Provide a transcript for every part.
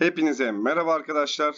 Hepinize merhaba arkadaşlar.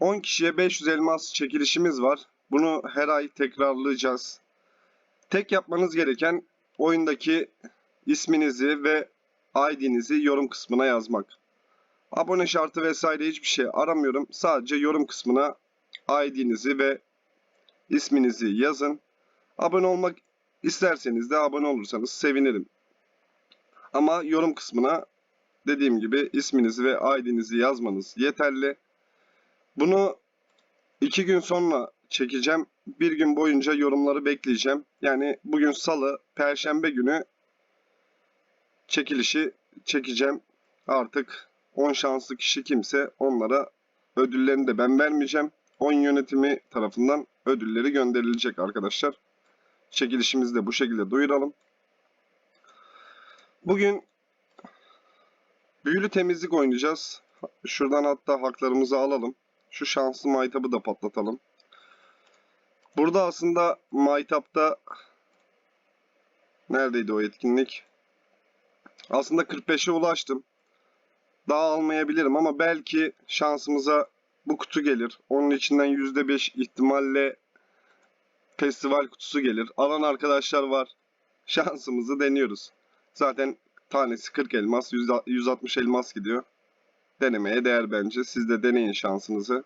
10 kişiye 500 elmas çekilişimiz var. Bunu her ay tekrarlayacağız. Tek yapmanız gereken oyundaki isminizi ve ID'nizi yorum kısmına yazmak. Abone şartı vesaire hiçbir şey aramıyorum. Sadece yorum kısmına ID'nizi ve isminizi yazın. Abone olmak isterseniz de abone olursanız sevinirim. Ama yorum kısmına dediğim gibi isminizi ve ID'nizi yazmanız yeterli. Bunu iki gün sonra çekeceğim. Bir gün boyunca yorumları bekleyeceğim. Yani bugün salı, perşembe günü çekilişi çekeceğim. Artık 10 şanslı kişi kimse onlara ödüllerini de ben vermeyeceğim. Oyun yönetimi tarafından ödülleri gönderilecek arkadaşlar. Çekilişimizi de bu şekilde duyuralım. Bugün Büyülü temizlik oynayacağız. Şuradan hatta haklarımızı alalım. Şu şanslı maytabı da patlatalım. Burada aslında maytapta neredeydi o etkinlik? Aslında 45'e ulaştım. Daha almayabilirim ama belki şansımıza bu kutu gelir. Onun içinden %5 ihtimalle festival kutusu gelir. Alan arkadaşlar var. Şansımızı deniyoruz. Zaten Tanesi 40 elmas, 160 elmas gidiyor. Denemeye değer bence. Siz de deneyin şansınızı.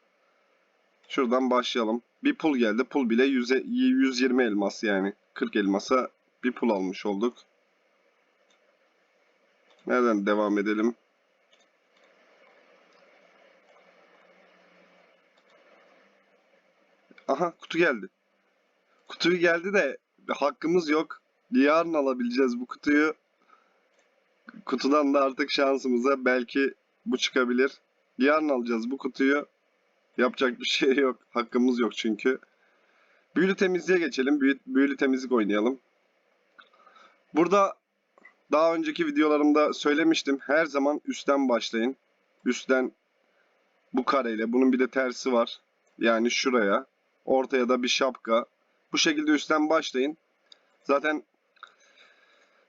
Şuradan başlayalım. Bir pul geldi. Pul bile 100, 120 elmas yani. 40 elmasa bir pul almış olduk. Nereden devam edelim? Aha kutu geldi. Kutuyu geldi de hakkımız yok. Yarın alabileceğiz bu kutuyu. Kutudan da artık şansımıza belki bu çıkabilir. Yarın alacağız bu kutuyu. Yapacak bir şey yok. Hakkımız yok çünkü. Büyülü temizliğe geçelim. Büyü, büyülü temizlik oynayalım. Burada daha önceki videolarımda söylemiştim. Her zaman üstten başlayın. Üstten bu kareyle. Bunun bir de tersi var. Yani şuraya. Ortaya da bir şapka. Bu şekilde üstten başlayın. Zaten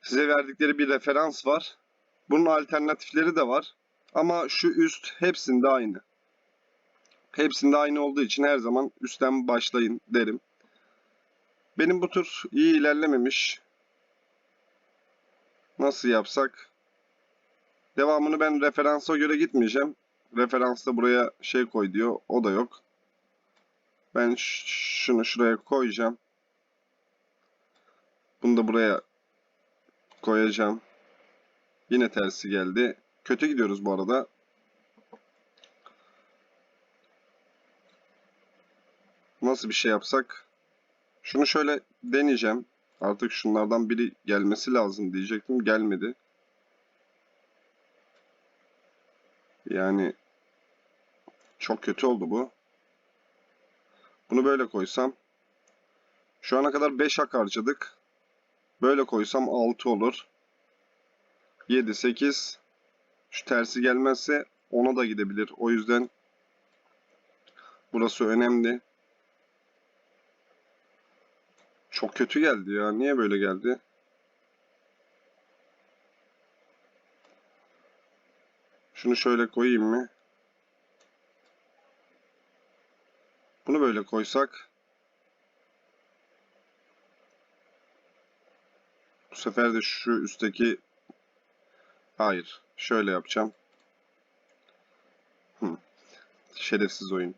size verdikleri bir referans var. Bunun alternatifleri de var. Ama şu üst hepsinde aynı. Hepsinde aynı olduğu için her zaman üstten başlayın derim. Benim bu tur iyi ilerlememiş. Nasıl yapsak? Devamını ben referansa göre gitmeyeceğim. Referansta buraya şey koy diyor. O da yok. Ben şunu şuraya koyacağım. Bunu da buraya koyacağım. Yine tersi geldi. Kötü gidiyoruz bu arada. Nasıl bir şey yapsak? Şunu şöyle deneyeceğim. Artık şunlardan biri gelmesi lazım diyecektim. Gelmedi. Yani çok kötü oldu bu. Bunu böyle koysam. Şu ana kadar 5 hak harcadık. Böyle koysam 6 olur. 7, 8. Şu tersi gelmezse 10'a da gidebilir. O yüzden burası önemli. Çok kötü geldi ya. Niye böyle geldi? Şunu şöyle koyayım mı? Bunu böyle koysak sefer de şu üstteki Hayır. Şöyle yapacağım. Hı. Şerefsiz oyun.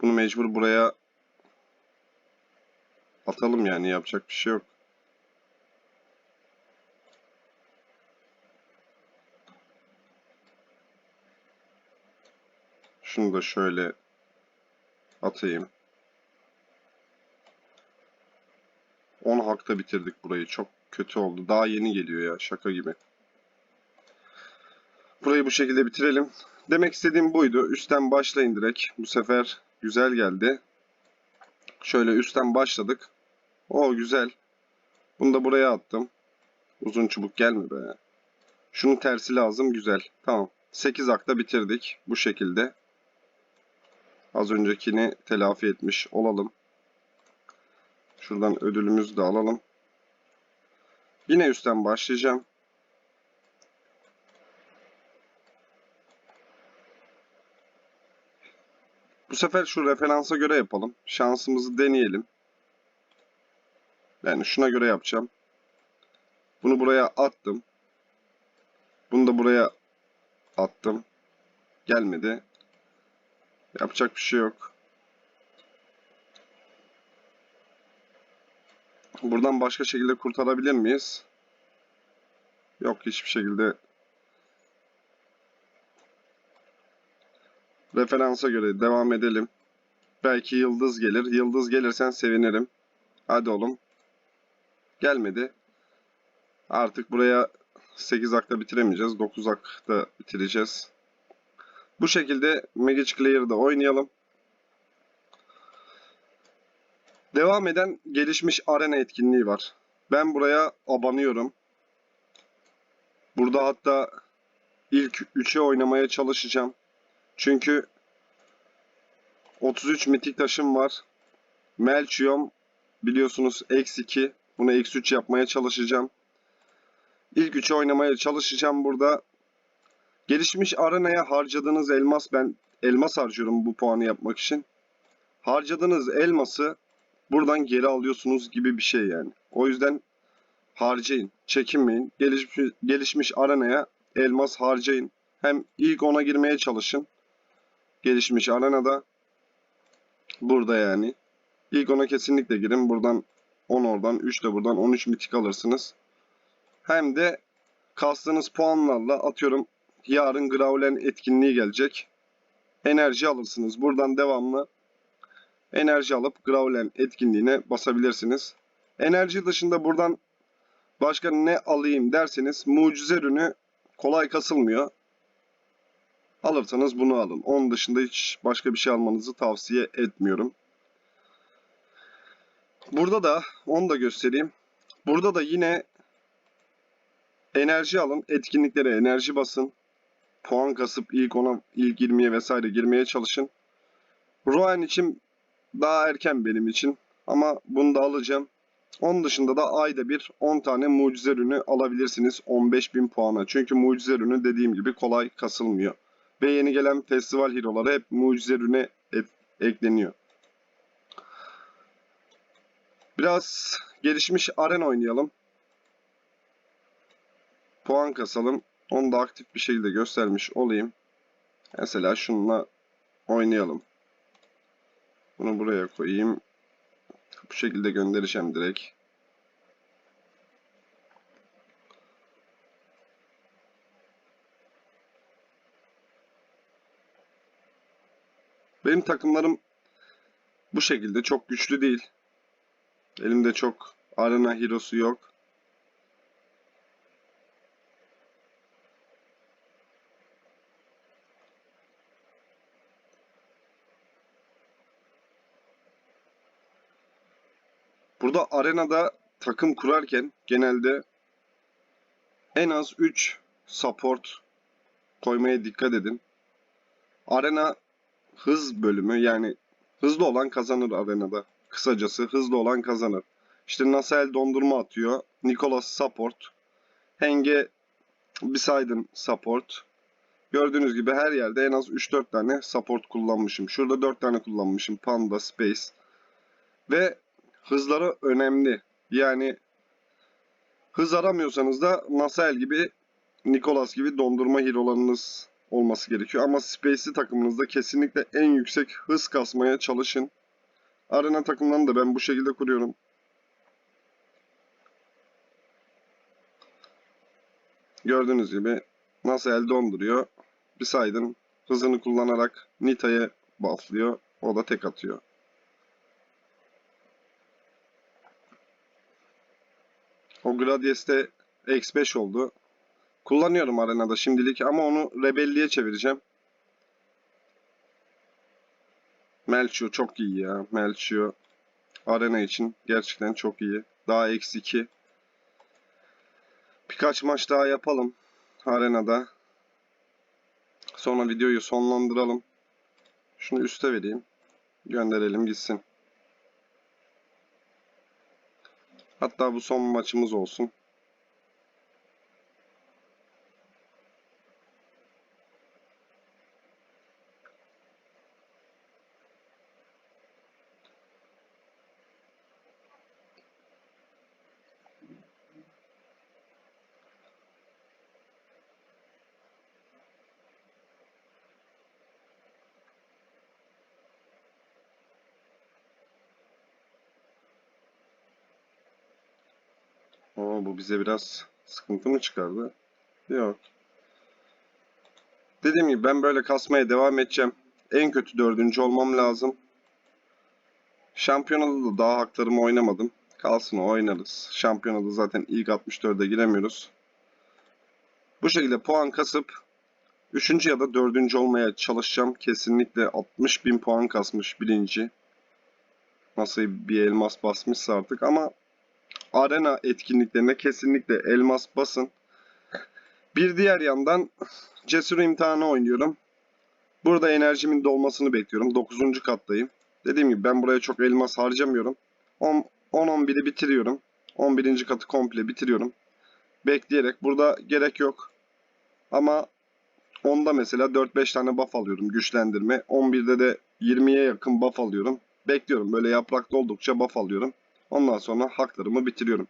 Bunu mecbur buraya atalım yani yapacak bir şey yok. Şunu da şöyle atayım. 10 hakta bitirdik burayı. Çok kötü oldu. Daha yeni geliyor ya. Şaka gibi. Burayı bu şekilde bitirelim. Demek istediğim buydu. Üstten başlayın direkt. Bu sefer güzel geldi. Şöyle üstten başladık. O güzel. Bunu da buraya attım. Uzun çubuk gelme be. Şunun tersi lazım. Güzel. Tamam. 8 akta bitirdik. Bu şekilde. Az öncekini telafi etmiş olalım. Şuradan ödülümüzü de alalım. Yine üstten başlayacağım. Bu sefer şu referansa göre yapalım. Şansımızı deneyelim. Yani şuna göre yapacağım. Bunu buraya attım. Bunu da buraya attım. Gelmedi. Yapacak bir şey yok. Buradan başka şekilde kurtarabilir miyiz? Yok hiçbir şekilde. Referansa göre devam edelim. Belki yıldız gelir. Yıldız gelirsen sevinirim. Hadi oğlum. Gelmedi. Artık buraya 8 akta bitiremeyeceğiz. 9 akta bitireceğiz. Bu şekilde Magic Clear'da oynayalım. Devam eden gelişmiş arena etkinliği var. Ben buraya abanıyorum. Burada hatta ilk 3'e oynamaya çalışacağım. Çünkü 33 mitik taşım var. Melchium biliyorsunuz x2. Bunu x3 yapmaya çalışacağım. İlk 3'e oynamaya çalışacağım burada. Gelişmiş arenaya harcadığınız elmas ben elmas harcıyorum bu puanı yapmak için. Harcadığınız elması buradan geri alıyorsunuz gibi bir şey yani. O yüzden harcayın, çekinmeyin. Gelişmiş, gelişmiş arenaya elmas harcayın. Hem ilk ona girmeye çalışın. Gelişmiş arenada. Burada yani. İlk ona kesinlikle girin. Buradan 10 oradan, 3 de buradan 13 mitik alırsınız. Hem de kastığınız puanlarla atıyorum yarın Graulen etkinliği gelecek. Enerji alırsınız. Buradan devamlı enerji alıp Graulen etkinliğine basabilirsiniz. Enerji dışında buradan başka ne alayım derseniz mucize ürünü kolay kasılmıyor. Alırsanız bunu alın. Onun dışında hiç başka bir şey almanızı tavsiye etmiyorum. Burada da onu da göstereyim. Burada da yine enerji alın. Etkinliklere enerji basın. Puan kasıp ilk ona ilk 20'ye vesaire girmeye çalışın. Rouen için daha erken benim için. Ama bunu da alacağım. Onun dışında da ayda bir 10 tane mucize ürünü alabilirsiniz 15.000 puana. Çünkü mucize ürünü dediğim gibi kolay kasılmıyor. Ve yeni gelen festival hero'ları hep mucize ürüne ekleniyor. Biraz gelişmiş arena oynayalım. Puan kasalım. Onu da aktif bir şekilde göstermiş olayım. Mesela şununla oynayalım. Bunu buraya koyayım. Bu şekilde göndereceğim direkt. Benim takımlarım bu şekilde çok güçlü değil. Elimde çok arena hero'su yok. Burada arenada takım kurarken genelde en az 3 support koymaya dikkat edin. Arena hız bölümü yani hızlı olan kazanır arenada. Kısacası hızlı olan kazanır. İşte Nasel dondurma atıyor. Nicholas support. Henge Bisaydın support. Gördüğünüz gibi her yerde en az 3-4 tane support kullanmışım. Şurada 4 tane kullanmışım. Panda, Space. Ve hızları önemli. Yani hız aramıyorsanız da Nasel gibi Nicholas gibi dondurma hero'larınız olması gerekiyor. Ama Space'i takımınızda kesinlikle en yüksek hız kasmaya çalışın. Arena takımlarını da ben bu şekilde kuruyorum. Gördüğünüz gibi nasıl el donduruyor. Bisaydın hızını kullanarak Nita'ya bufflıyor. O da tek atıyor. O Gradius'te X5 oldu. Kullanıyorum arenada şimdilik ama onu Rebelli'ye çevireceğim. Melchior çok iyi ya. Melchior arena için gerçekten çok iyi. Daha eksi 2. Birkaç maç daha yapalım arenada. Sonra videoyu sonlandıralım. Şunu üste vereyim. Gönderelim gitsin. Hatta bu son maçımız olsun. Oo, bu bize biraz sıkıntı mı çıkardı? Yok. Dediğim gibi ben böyle kasmaya devam edeceğim. En kötü dördüncü olmam lazım. Şampiyonada da daha haklarımı oynamadım. Kalsın oynarız. Şampiyonada zaten ilk 64'e giremiyoruz. Bu şekilde puan kasıp 3. ya da 4. olmaya çalışacağım. Kesinlikle 60 bin puan kasmış birinci. Nasıl bir elmas basmışsa artık ama arena etkinliklerine kesinlikle elmas basın. Bir diğer yandan cesur imtihanı oynuyorum. Burada enerjimin dolmasını bekliyorum. 9. kattayım. Dediğim gibi ben buraya çok elmas harcamıyorum. 10-11'i bitiriyorum. 11. katı komple bitiriyorum. Bekleyerek. Burada gerek yok. Ama onda mesela 4-5 tane buff alıyorum güçlendirme. 11'de de 20'ye yakın buff alıyorum. Bekliyorum. Böyle yaprakta oldukça buff alıyorum. Ondan sonra haklarımı bitiriyorum.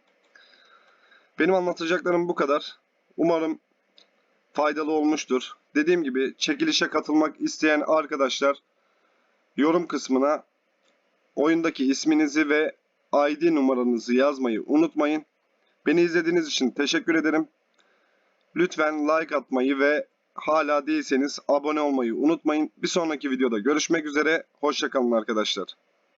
Benim anlatacaklarım bu kadar. Umarım faydalı olmuştur. Dediğim gibi çekilişe katılmak isteyen arkadaşlar yorum kısmına oyundaki isminizi ve ID numaranızı yazmayı unutmayın. Beni izlediğiniz için teşekkür ederim. Lütfen like atmayı ve hala değilseniz abone olmayı unutmayın. Bir sonraki videoda görüşmek üzere. Hoşçakalın arkadaşlar.